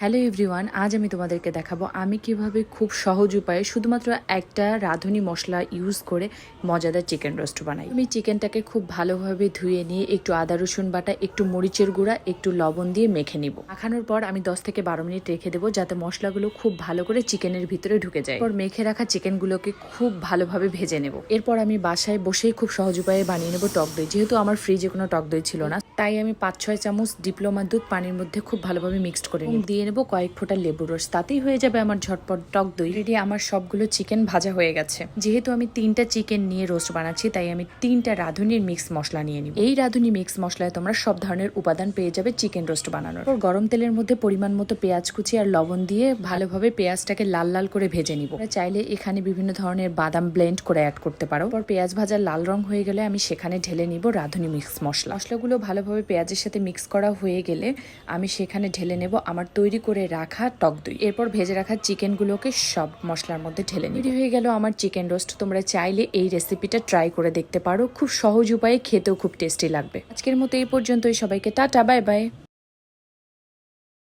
Hello everyone আজ আমি তোমাদেরকে দেখাবো আমি কীভাবে খুব সহজ উপায়ে শুধুমাত্র একটা রাঁধুনি মশলা ইউজ করে মজাদার চিকেন রোস্ট বানাই। আমি চিকেনটাকে খুব ভালোভাবে ধুয়ে নিয়ে একটু আদা রসুন বাটা একটু মরিচের গুঁড়া একটু লবণ দিয়ে মেখে নিব। মাখানোর পর আমি দশ থেকে বারো মিনিট রেখে দেবো যাতে মশলাগুলো খুব ভালো করে চিকেনের ভিতরে ঢুকে যায়। এরপর মেখে রাখা চিকেনগুলোকে খুব ভালোভাবে ভেজে নেব। এরপর আমি বাসায় বসেই খুব সহজ উপায়ে বানিয়ে নেব টক দই। যেহেতু আমার ফ্রিজে কোনো টক দই ছিল না তাই আমি পাঁচ ছয় চামচ ডিপ্লোমা দুধ পানির মধ্যে খুব ভালোভাবে মিক্সড করে নিই দিয়ে নেব, কয়েক ফোঁটা লেবুর রস। তাতেই হয়ে যাবে আমার ঝটপট টক দই। রেডি আমার সবগুলো চিকেন ভাজা হয়ে গেছে। যেহেতু আমি তিনটা চিকেন নিয়ে রোস্ট বানাচ্ছি, তাই আমি তিনটা রাঁধুনির মিক্স মশলা নিয়ে নিব। এই রাঁধুনি মিক্স মশলায় তোমরা সব ধরনের উপাদান পেয়ে যাবে চিকেন রোস্ট বানানোর। গরম তেলের মধ্যে পরিমাণ মতো পেঁয়াজ কুচি আর লবণ দিয়ে ভালোভাবে পেঁয়াজটাকে লাল লাল করে ভেজে নিব। চাইলে এখানে বিভিন্ন ধরনের বাদাম ব্লেন্ড করে অ্যাড করতে পারো। পর পেঁয়াজ ভাজা লাল রং হয়ে গেলে আমি সেখানে ঢেলে নিব রাঁধুনি মিক্স মশলা। মশলাগুলো ভালোভাবে পেঁয়াজের সাথে মিক্স করা হয়ে গেলে আমি সেখানে ঢেলে নেব আমার করে রাখা টক দই। এরপর ভেজে রাখা চিকেনগুলোকে সব মশলার মধ্যে ঢেলে নিই হয়ে গেল আমার চিকেন রোস্ট। তোমরা চাইলে এই রেসিপিটা ট্রাই করে দেখতে পারো। খুব সহজ উপায়ে খেতেও খুব টেস্টি লাগবে। আজকের মতো এই পর্যন্তই। সবাইকে টাটা, বাই বাই।